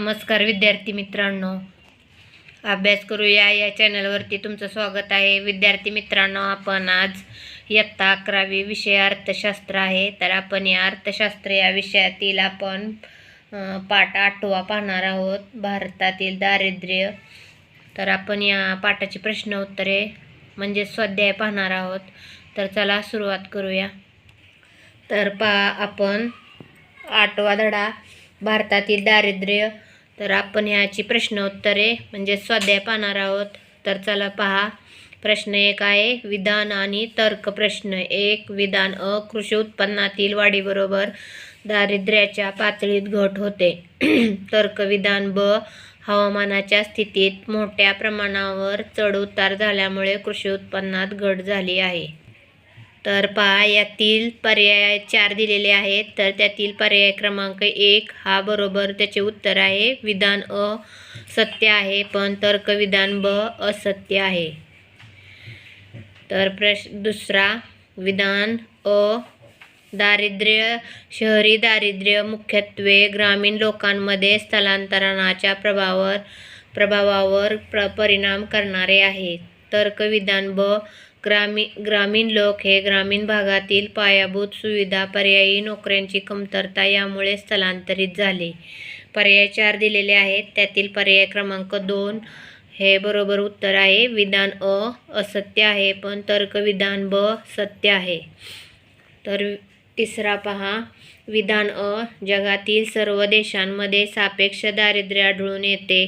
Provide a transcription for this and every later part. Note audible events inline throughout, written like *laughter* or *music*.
नमस्कार विद्यार्थी मित्रांनो. अभ्यास करूया. या चॅनलवरती तुमचं स्वागत आहे. विद्यार्थी मित्रांनो आपण आज इयत्ता अकरावी विषय अर्थशास्त्र आहे. तर आपण या अर्थशास्त्र या विषयातील आपण पाठ आठवा पाहणार आहोत. भारतातील दारिद्र्य. तर आपण या पाठाची प्रश्न उत्तरे म्हणजे स्वाध्याय पाहणार आहोत. तर चला सुरुवात करूया. तर पा आपण आठवा धडा. भारतातील दारिद्र्य. तर आपण ह्याची प्रश्न उत्तरे म्हणजे स्वाध्याय पाहणार आहोत. तर चला पहा. प्रश्न एक आहे विधान आणि तर्क प्रश्न. एक विधान अ कृषी उत्पन्नातील वाढीबरोबर दारिद्र्याच्या पातळीत घट होते. *clears throat* तर्क विधान ब हवामानाच्या स्थितीत मोठ्या प्रमाणावर चढ उतार झाल्यामुळे कृषी उत्पन्नात घट झाली आहे. तर पहा यातील पर्याय चार दिलेले आहेत. तर त्यातील पर्याय क्रमांक एक हा बरोबर त्याचे उत्तर आहे. विधान अ सत्य आहे पण तर्क विधान ब असत्य आहे. तर प्रश दुसरा विधान अ दारिद्र्य शहरी दारिद्र्य मुख्यत्वे ग्रामीण लोकांमध्ये स्थलांतरणाच्या प्रभावावर प्रभावावर प्र परिणाम करणारे आहे तर्क विधान ब ग्रामी ग्रामीण लोक हे ग्रामीण भागातील पायाभूत सुविधा पर्यायी नोकऱ्यांची कमतरता यामुळे स्थलांतरित झाले. पर्याय चार दिलेले आहेत. त्यातील पर्याय क्रमांक दोन हे बरोबर उत्तर आहे. विधान अ असत्य आहे पण तर्क विधान ब सत्य आहे. तर तिसरा पहा. विधान अ. जगातील सर्व देशांमध्ये सापेक्ष दारिद्र्य आढळून येते.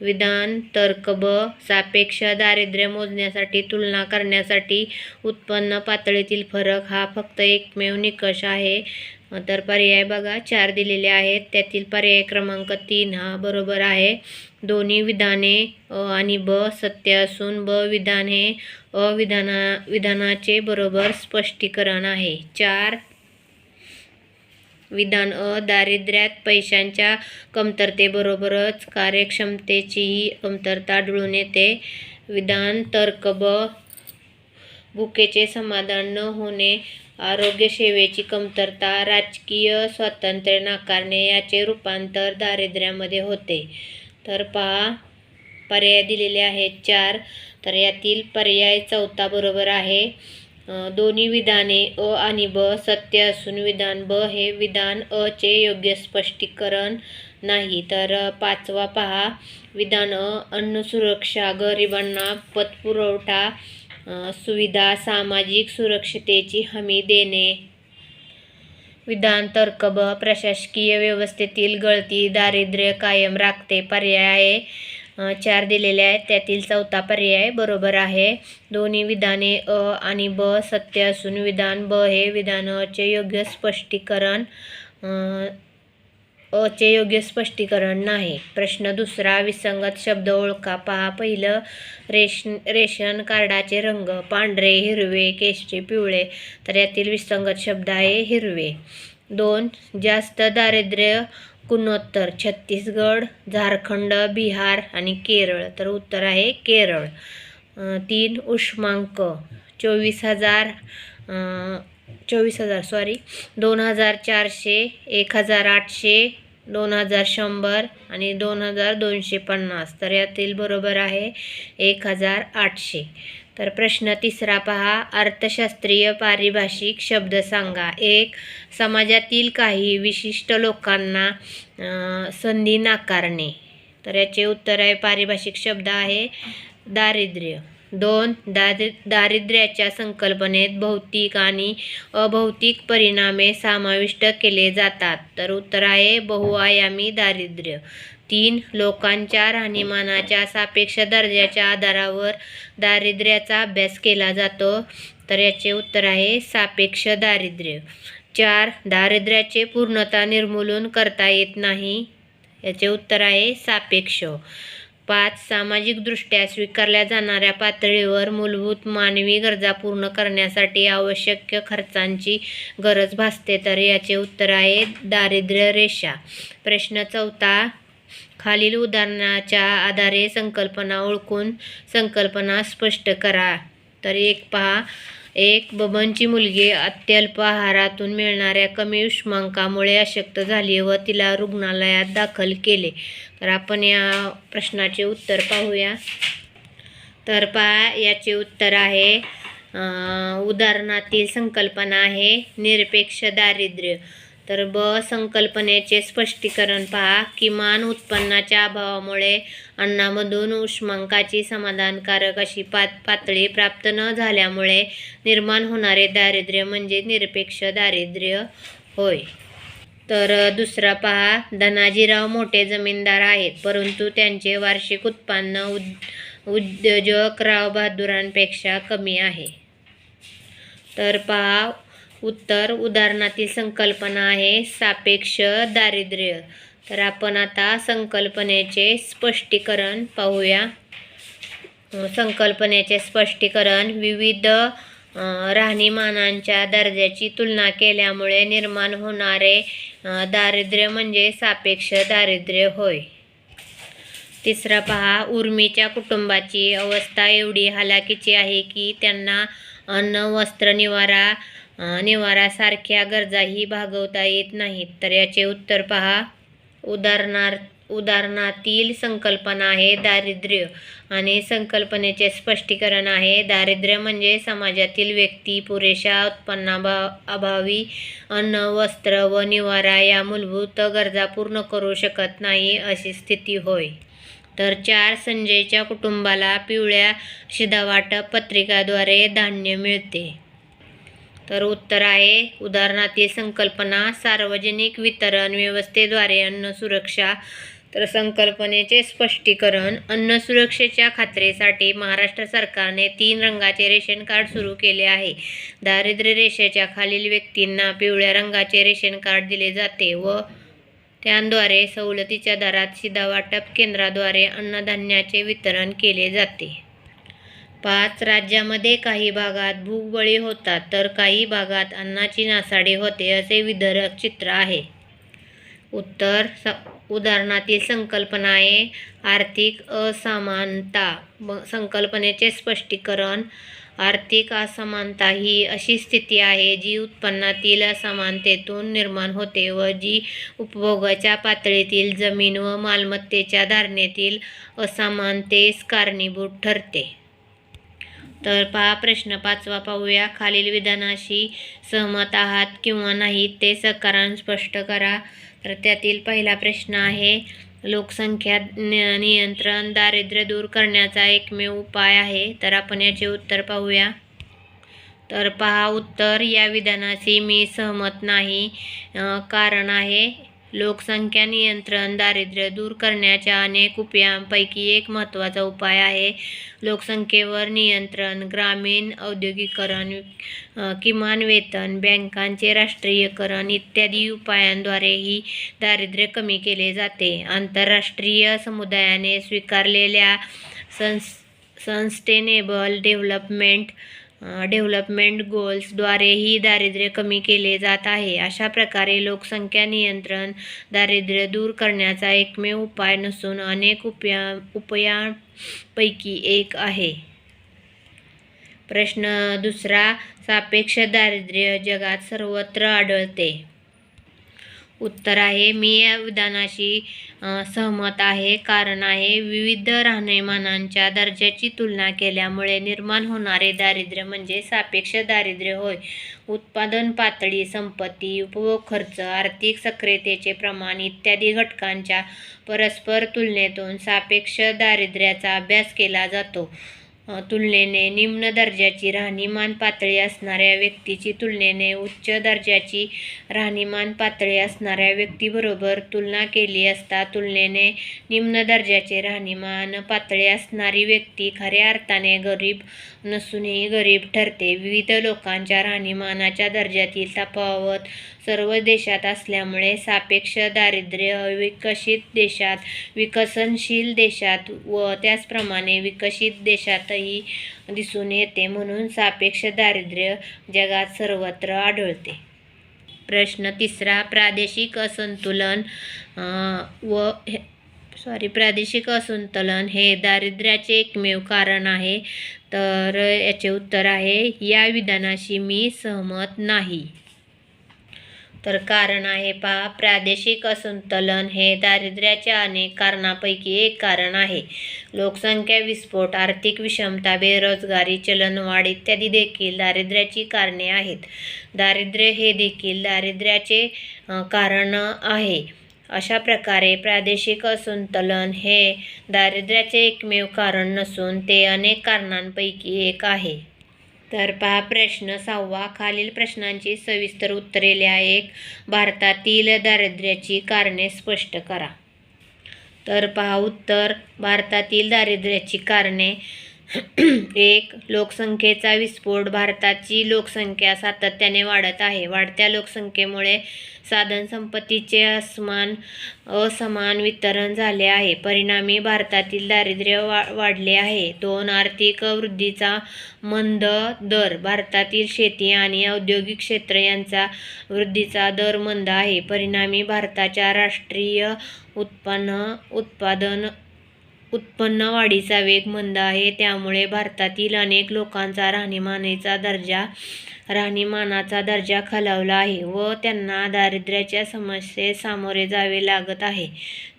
विधान तर्क ब. सापेक्ष दारिद्र्य मोजण्यासाठी तुलना करण्यासाठी उत्पन्न पातळीतील फरक हा फक्त एकमेव निकष आहे. तर पर्याय बघा चार दिलेले आहेत. त्यातील पर्याय क्रमांक तीन हा बरोबर आहे. दोन्ही विधाने अ आणि ब सत्य असून ब विधान हे अविधाना विधानाचे बरोबर स्पष्टीकरण आहे. चार विधान अ दारिद्र्यात पैशांच्या कमतरतेबरोबरच कार्यक्षमतेचीही कमतरता आढळून येते. विधान तर्क ब भुकेचे समाधान न होणे आरोग्य सेवेची कमतरता राजकीय स्वातंत्र्य नाकारणे याचे रूपांतर दारिद्र्यामध्ये होते. तर पहा पर्याय दिलेले आहेत चार. तर यातील पर्याय चौथा बरोबर आहे. दोन्ही विधाने अ आणि ब सत्य असून विधान ब हे विधान अ चे योग्य स्पष्टीकरण नाही. तर पाचवा पहा. विधान अ अन्न सुरक्षा गरिबांना पतपुरवठा सुविधा सामाजिक सुरक्षतेची हमी देणे. विधान तर्क ब प्रशासकीय व्यवस्थेतील गळती दारिद्र्य कायम राखते पर्याय आहे. चार दिलेले आहेत. त्यातील चौथा पर्याय बरोबर आहे. दोन्ही विधाने अ आणि ब सत्य असून विधान ब हे विधान योग्य स्पष्टीकरण अचे योग्य स्पष्टीकरण नाही. प्रश्न दुसरा विसंगत शब्द ओळखा. पहा पहिलं. रेश रेशन कार्डाचे रंग पांढरे हिरवे केशरी पिवळे. तर यातील विसंगत शब्द आहे हिरवे. दोन. जास्त दारिद्र्य गुणोत्तर छत्तीसगड झारखंड बिहार आणि केरळ. तर उत्तर आहे केरळ. तीन उष्मांक चोवीस हजार चोवीस हजार सॉरी दोन हजार चारशे एक हजार आठशे दोन हजार शंभर आणि दोन हजार दोनशे पन्नास. तर यातील बरोबर आहे एक हजार आठशे. तर प्रश्न तिसरा पहा. अर्थशास्त्रीय पारिभाषिक शब्द सांगा. एक समाजातील काही विशिष्ट लोकांना संधी नाकारणे. तर याचे उत्तर आहे पारिभाषिक शब्द आहे दारिद्र्य. दोन दारि दारिद्र्याच्या संकल्पनेत भौतिक आणि अभौतिक परिणामे समाविष्ट केले जातात. तर उत्तर आहे बहुआयामी दारिद्र्य. तीन लोकांच्या राहणीमानाच्या सापेक्ष दर्जाच्या आधारावर दारिद्र्याचा अभ्यास केला जातो. तर याचे उत्तर आहे सापेक्ष दारिद्र्य. चार दारिद्र्याचे पूर्णता निर्मूलन करता येत नाही. याचे उत्तर आहे सापेक्ष. पाच सामाजिकदृष्ट्या स्वीकारल्या जाणाऱ्या पातळीवर मूलभूत मानवी गरजा पूर्ण करण्यासाठी आवश्यक खर्चांची गरज भासते. तर याचे उत्तर आहे दारिद्र्य रेषा. प्रश्न चौथा खालील उदाहरणाच्या आधारे संकल्पना ओळखून संकल्पना स्पष्ट करा. तर एक पहा. एक बबनची मुलगी अत्यल्प आहारातून मिळणाऱ्या कमी उष्मांकामुळे अशक्त झाली व तिला रुग्णालयात दाखल केले. तर आपण या प्रश्नाचे उत्तर पाहूया. तर पहा याचे उत्तर आहे. उदाहरणातील संकल्पना आहे निरपेक्ष दारिद्र्य. तर ब संकल्पनेचे स्पष्टीकरण पहा. किमान उत्पन्नाच्या अभावामुळे अन्नामधून उष्मांकाची समाधानकारक अशी पात पातळी प्राप्त न झाल्यामुळे निर्माण होणारे दारिद्र्य म्हणजे निरपेक्ष दारिद्र्य होय. तर दुसरा पहा. धनाजीराव मोठे जमीनदार आहेत परंतु त्यांचे वार्षिक उत्पन्न उद उद्योजक राव बहादुरांपेक्षा कमी आहे. तर पहा. उत्तर उदाहरणातील संकल्पना आहे सापेक्ष दारिद्र्य. तर आपण आता संकल्पनेचे स्पष्टीकरण पाहूया. संकल्पनेचे स्पष्टीकरण विविध राहणीमानांच्या दर्जाची तुलना केल्यामुळे निर्माण होणारे दारिद्र्य म्हणजे सापेक्ष दारिद्र्य होय. तिसरा पहा उर्मीच्या कुटुंबाची अवस्था एवढी हालाकीची आहे की त्यांना अन्न वस्त्र निवारा निवारासारख्या गरजाही भागवता येत नाहीत. तर याचे उत्तर पहा. उदाहरणार्थ उदाहरणातील संकल्पना आहे दारिद्र्य आणि संकल्पनेचे स्पष्टीकरण आहे. दारिद्र्य म्हणजे समाजातील व्यक्ती पुरेशा उत्पन्नाभा अभावी अन्न वस्त्र व निवारा या मूलभूत गरजा पूर्ण करू शकत नाही अशी स्थिती होय. तर चार संजयच्या कुटुंबाला पिवळ्या शिधावाटप पत्रिकाद्वारे धान्य मिळते. तर उत्तर आहे उदाहरणातील संकल्पना सार्वजनिक वितरण व्यवस्थेद्वारे अन्न सुरक्षा तर संकल्पनेचे स्पष्टीकरण अन्न सुरक्षेच्या खात्रीसाठी महाराष्ट्र सरकारने तीन रंगाचे रेशन कार्ड सुरू केले आहे. दारिद्र्य रेषेच्या खालील व्यक्तींना पिवळ्या रंगाचे रेशन कार्ड दिले जाते व त्यांद्वारे सवलतीच्या दरात शिधावाटप केंद्राद्वारे अन्नधान्याचे वितरण केले जाते. पाच राज्यामध्ये काही भागात भूकबळी होतात तर काही भागात अन्नाची नासाडी होते असे विदरक चित्र आहे. उत्तर स उदाहरणातील संकल्पना आहे आर्थिक असमानता. ब संकल्पनेचे स्पष्टीकरण आर्थिक असमानता ही अशी स्थिती आहे जी उत्पन्नातील असमानतेतून निर्माण होते व जी उपभोगाच्या पातळीतील जमीन व मालमत्तेच्या धारणेतील असमानतेस कारणीभूत ठरते. तर पहा प्रश्न पाचवा पाहूया. खालील विधानाशी सहमत आहात किंवा नाही ते सकारान स्पष्ट करा. तर त्यातील पहिला प्रश्न आहे लोकसंख्या नियंत्रण दारिद्र्य दूर करण्याचा एकमेव उपाय आहे. तर आपण याचे उत्तर पाहूया. तर पहा उत्तर या विधानाशी मी सहमत नाही. कारण आहे लोकसंख्या नियंत्रण दारिद्र्य दूर करण्याच्या अनेक उपायांपैकी एक महत्त्वाचा उपाय आहे. लोकसंख्येवर नियंत्रण ग्रामीण औद्योगिकरण किमान वेतन बँकांचे राष्ट्रीयकरण इत्यादी उपायांद्वारेही दारिद्र्य कमी केले जाते. आंतरराष्ट्रीय समुदायाने स्वीकारलेल्या सन्स सस्टेनेबल डेव्हलपमेंट डेव्हलपमेंट गोल्सद्वारेही दारिद्र्य कमी केले जात आहे. अशा प्रकारे लोकसंख्या नियंत्रण दारिद्र्य दूर करण्याचा एकमेव उपाय नसून अनेक उपया उपायांपैकी एक आहे. प्रश्न दुसरा सापेक्ष दारिद्र्य जगात सर्वत्र आढळते. उत्तर आहे. मी या विधानाशी सहमत आहे. कारण आहे विविध राहणीमानांच्या दर्जाची तुलना केल्यामुळे निर्माण होणारे दारिद्र्य म्हणजे सापेक्ष दारिद्र्य होय. उत्पादन पातळी संपत्ती उपभोग खर्च आर्थिक सक्रियतेचे प्रमाण इत्यादी घटकांच्या परस्पर तुलनेतून सापेक्ष दारिद्र्याचा अभ्यास केला जातो. तुलनेने निम्न दर्जाची राहणीमान पातळी असणाऱ्या व्यक्तीची तुलनेने उच्च दर्जाची राहणीमान पातळी असणाऱ्या व्यक्तीबरोबर तुलना केली असता तुलनेने निम्न दर्जाचे राहणीमान पातळी असणारी व्यक्ती खऱ्या अर्थाने गरीब नसूनही गरीब ठरते. विविध लोकांच्या राहणीमानाच्या दर्जातील तफावत सर्व देशात असल्यामुळे सापेक्ष दारिद्र्य विकसित देशात विकसनशील देशात व त्याचप्रमाणे विकसित देशातही दिसून येते. म्हणून सापेक्ष दारिद्र्य जगात सर्वत्र आढळते. प्रश्न तिसरा प्रादेशिक असंतुलन व हे- सॉरी प्रादेशिक असंतुलन हे दारिद्र्याचे एकमेव कारण आहे. तर याचे उत्तर आहे या विधानाशी मी सहमत नाही. तर कारण आहे पहा प्रादेशिक असंतुलन हे दारिद्र्याच्या अनेक कारणापैकी एक कारण आहे. लोकसंख्या विस्फोट आर्थिक विषमता बेरोजगारी चलनवाढ इत्यादी देखील दारिद्र्याची कारणे आहेत. दारिद्र्य हे देखील दारिद्र्याचे कारण आहे. अशा प्रकारे प्रादेशिक असंतुलन हे दारिद्र्याचे एकमेव कारण नसून ते अनेक कारणांपैकी एक आहे. तर पहा प्रश्न सहावा. खालील प्रश्नांची सविस्तर उत्तरे लिहा. एक भारतातील दारिद्र्याची कारणे स्पष्ट करा. तर पहा उत्तर. भारतातील दारिद्र्याची कारणे एक लोकसंख्येचा विस्फोट भारताची लोकसंख्या सातत्याने वाढत आहे. वाढत्या लोकसंख्येमुळे साधनसंपत्तीचे असमान असमान वितरण झाले आहे. परिणामी भारतातील दारिद्र्य वा वाढले आहे. दोन आर्थिक वृद्धीचा मंद दर. भारतातील शेती आणि औद्योगिक क्षेत्र यांचा वृद्धीचा दर मंद आहे. परिणामी भारताच्या राष्ट्रीय उत्पन्न उत्पादन उत्पन्न वाढीचा वेग मंद आहे त्यामुळे भारतातील अनेक लोकांचा राहणीमानाचा दर्जा राहणीमानाचा दर्जा खालावला आहे व त्यांना दारिद्र्याच्या समस्येस सामोरे जावे लागत आहे.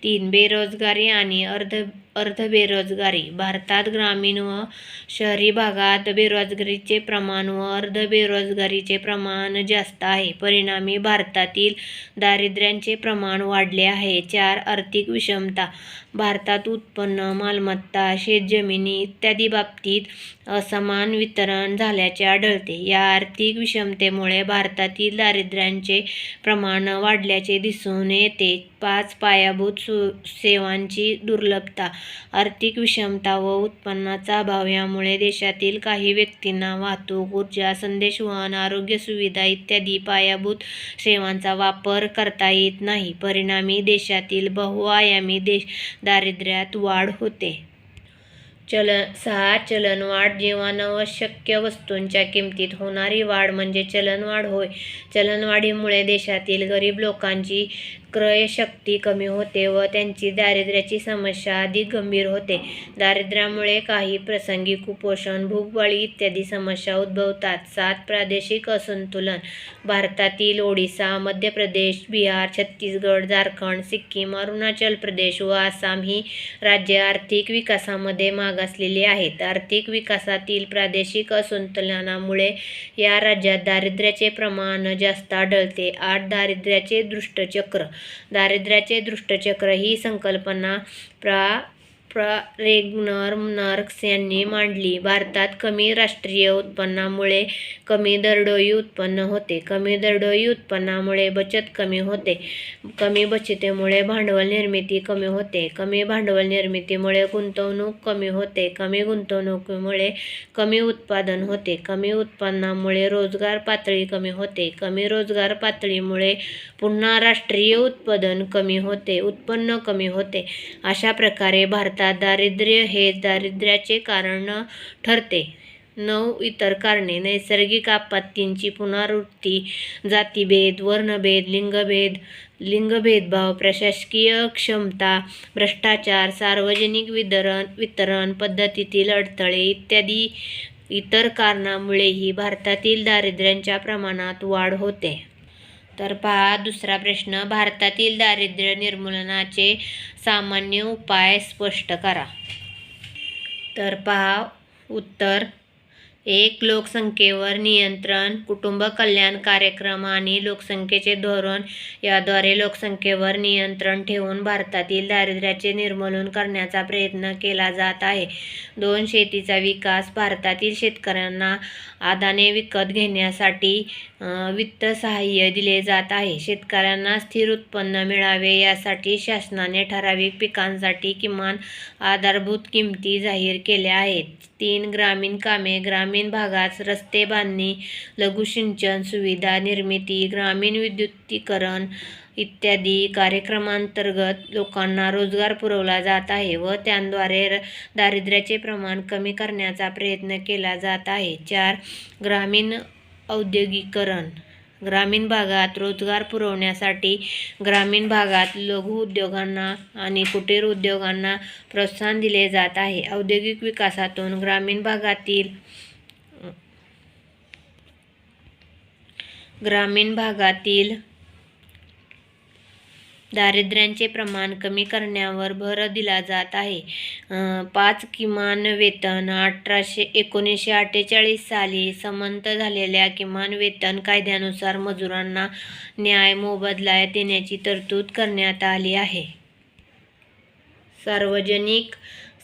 तीन बेरोजगारी आणि अर्ध अर्धबेरोजगारी भारतात ग्रामीण व शहरी भागात बेरोजगारीचे प्रमाण व अर्ध बेरोजगारीचे प्रमाण जास्त आहे. परिणामी भारतातील दारिद्र्यांचे प्रमाण वाढले आहे. चार आर्थिक विषमता. भारतात उत्पन्न मालमत्ता शेतजमिनी इत्यादी बाबतीत असमान वितरण झाल्याचे आढळते. या आर्थिक विषमतेमुळे भारतातील दारिद्र्याचे प्रमाण वाढल्याचे दिसून येते. पाच पायाभूत सु सेवांची दुर्लभता आर्थिक विषमता व उत्पन्नाचा अभाव यामुळे देशातील काही व्यक्तींना वाहतूक ऊर्जा संदेशवहन आरोग्य सुविधा इत्यादी पायाभूत सेवांचा वापर करता येत नाही. परिणामी देशातील बहुआयामी देश दारिद्र्यात वाढ होते. चल सहा चलनवाढ जीवनावश्यक वस्तूंच्या किमतीत होणारी वाढ म्हणजे चलनवाढ होय. चलनवाढीमुळे देशातील गरीब लोकांची क्रयशक्ती कमी होते व त्यांची दारिद्र्याची समस्या अधिक गंभीर होते. दारिद्र्यामुळे काही प्रसंगी कुपोषण भूकबळी इत्यादी समस्या उद्भवतात. सात प्रादेशिक असंतुलन भारतातील ओडिसा मध्य प्रदेश बिहार छत्तीसगड झारखंड सिक्कीम अरुणाचल प्रदेश व आसाम ही राज्ये आर्थिक विकासामध्ये मागासलेली आहेत. आर्थिक विकासातील प्रादेशिक असंतुलनामुळे या राज्यात दारिद्र्याचे प्रमाण जास्त आढळते. आठ दारिद्र्याचे दृष्टचक्र दारिद्र्याचे दृष्टचक्र ही संकल्पना प्रा प्रा रेग्नर नर्क्स यांनी मांडली. भारतात कमी राष्ट्रीय उत्पन्नामुळे कमी दरडोई उत्पन्न होते. कमी दरडोई उत्पन्नामुळे बचत कमी होते. कमी बचतीमुळे भांडवल निर्मिती कमी होते. कमी भांडवल निर्मितीमुळे गुंतवणूक कमी होते. कमी गुंतवणुकीमुळे कमी उत्पादन होते. कमी उत्पन्नामुळे रोजगार पातळी कमी होते. कमी रोजगार पातळीमुळे पुन्हा राष्ट्रीय उत्पादन कमी होते. उत्पन्न कमी होते. अशा प्रकारे भारतात दारिद्र्य हे दारिद्र्याचे कारण ठरते. नऊ इतर कारणे. नैसर्गिक आपत्तींची पुनरावृत्ती जातीभेद वर्णभेद लिंगभेद लिंगभेदभाव प्रशासकीय क्षमता भ्रष्टाचार सार्वजनिक वितरण वितरण पद्धतीतील अडथळे इत्यादी इतर कारणामुळेही भारतातील दारिद्र्यांच्या प्रमाणात वाढ होते. तर पहा दुसरा प्रश्न. भारतातील दारिद्र्य निर्मूलनाचे सामान्य उपाय स्पष्ट करा. तर पहा उत्तर. एक लोकसंख्येवर नियंत्रण कुटुंब कल्याण कार्यक्रम आणि लोकसंख्येचे धोरण याद्वारे लोकसंख्येवर नियंत्रण ठेवून भारतातील दारिद्र्याचे निर्मूलन करण्याचा प्रयत्न केला जात आहे. दोन शेतीचा विकास भारतातील शेतकऱ्यांना आदाने विकत घेण्यासाठी वित्त सहाय्य दिले जात आहे. शेतकऱ्यांना स्थिर उत्पन्न मिळावे यासाठी शासनाने ठराविक पिकांसाठी किमान आधारभूत किमती जाहीर केल्या आहेत. तीन ग्रामीण कामे ग्रामीण ग्रामीण भागात रस्ते बांधणी लघुसिंचन सुविधा निर्मिती ग्रामीण विद्युतीकरण इत्यादी कार्यक्रमांतर्गत लोकांना रोजगार पुरवला जात आहे व त्यांद्वारे र- दारिद्र्याचे प्रमाण कमी करण्याचा प्रयत्न केला जात आहे. चार ग्रामीण औद्योगिकरण ग्रामीण भागात रोजगार पुरवण्यासाठी ग्रामीण भागात लघु उद्योगांना आणि कुटीर उद्योगांना प्रोत्साहन दिले जात आहे. औद्योगिक विकासातून ग्रामीण भागातील ग्रामीण भागातील दारिद्र्यांचे प्रमाण कमी करण्यावर भर दिला जात आहे. पाच किमान वेतन अठराशे एकोणीसशे अठ्ठेचाळीस साली समंत झालेल्या किमान वेतन कायद्यानुसार मजुरांना न्याय मोबदला देण्याची तरतूद करण्यात आली आहे. सार्वजनिक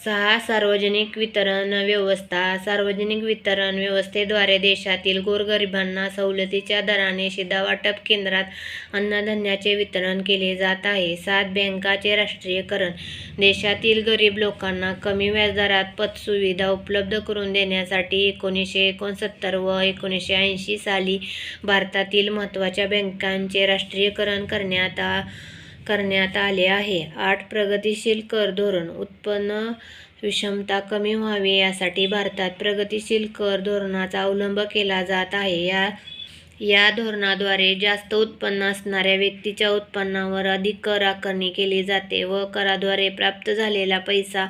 सहा सार्वजनिक वितरण व्यवस्था सार्वजनिक वितरण व्यवस्थेद्वारे देशातील गोरगरिबांना सवलतीच्या दराने शिधावाटप केंद्रात अन्नधान्याचे वितरण केले जात आहे. सात बँकाचे राष्ट्रीयकरण देशातील गरीब लोकांना कमी व्याजदरात पतसुविधा उपलब्ध करून देण्यासाठी एकोणीसशे एकोणसत्तर व एकोणीसशे ऐंशी साली भारतातील महत्त्वाच्या बँकांचे राष्ट्रीयकरण करण्यात आ करण्यात आले आहे. आठ प्रगतिशील कर धोरण उत्पन्न विषमता कमी व्हावी यासाठी भारतात प्रगतिशील कर धोरणाचा अवलंब केला जात आहे. या या धोरणाद्वारे जास्त उत्पन्न असणाऱ्या व्यक्तीच्या उत्पन्नावर अधिक कर आकारणी केली जाते व कराद्वारे प्राप्त झालेला पैसा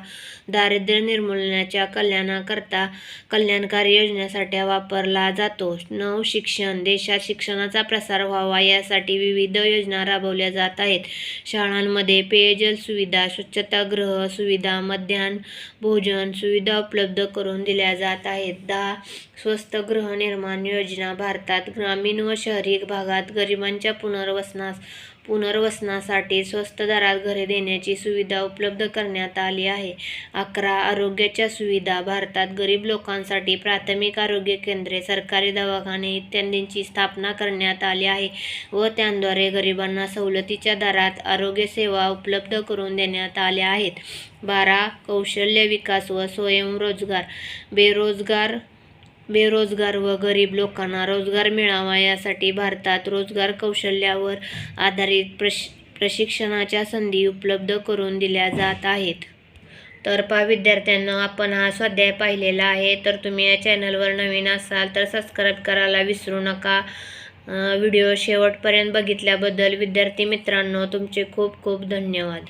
दारिद्र्य निर्मूलनाच्या कल्याणाकरता कल्याणकारी योजनेसाठी वापरला जातो. नऊ शिक्षण देशात शिक्षणाचा प्रसार व्हावा यासाठी विविध योजना राबवल्या जात आहेत. शाळांमध्ये पेयजल सुविधा स्वच्छतागृह सुविधा मध्यान्ह भोजन सुविधा उपलब्ध करून दिल्या जात आहेत. दहा स्वस्त गृहनिर्माण योजना भारतात ग्रामीण व शहरी भागात गरिबांच्या पुनर्वसनास पुनर्वसनासाठी स्वस्त दरात घरे देण्याची सुविधा उपलब्ध करण्यात आली आहे. अकरा आरोग्याच्या सुविधा भारतात गरीब लोकांसाठी प्राथमिक आरोग्य केंद्रे सरकारी दवाखाने इत्यादींची स्थापना करण्यात आली आहे व त्यांद्वारे गरिबांना सवलतीच्या दरात आरोग्यसेवा उपलब्ध करून देण्यात आल्या आहेत. बारा कौशल्य विकास व स्वयंरोजगार बेरोजगार बेरोजगार व गरीब लोकांना रोजगार मिळावा यासाठी भारतात रोजगार कौशल्यावर आधारित प्रश प्रशिक्षणाच्या संधी उपलब्ध करून दिल्या जात आहेत. तर पा विद्यार्थ्यांना आपण हा स्वाध्याय पाहिलेला आहे. तर तुम्ही या चॅनलवर नवीन असाल तर सबस्क्राईब करायला विसरू नका. व्हिडिओ शेवटपर्यंत बघितल्याबद्दल विद्यार्थी मित्रांनो तुमचे खूप खूप धन्यवाद.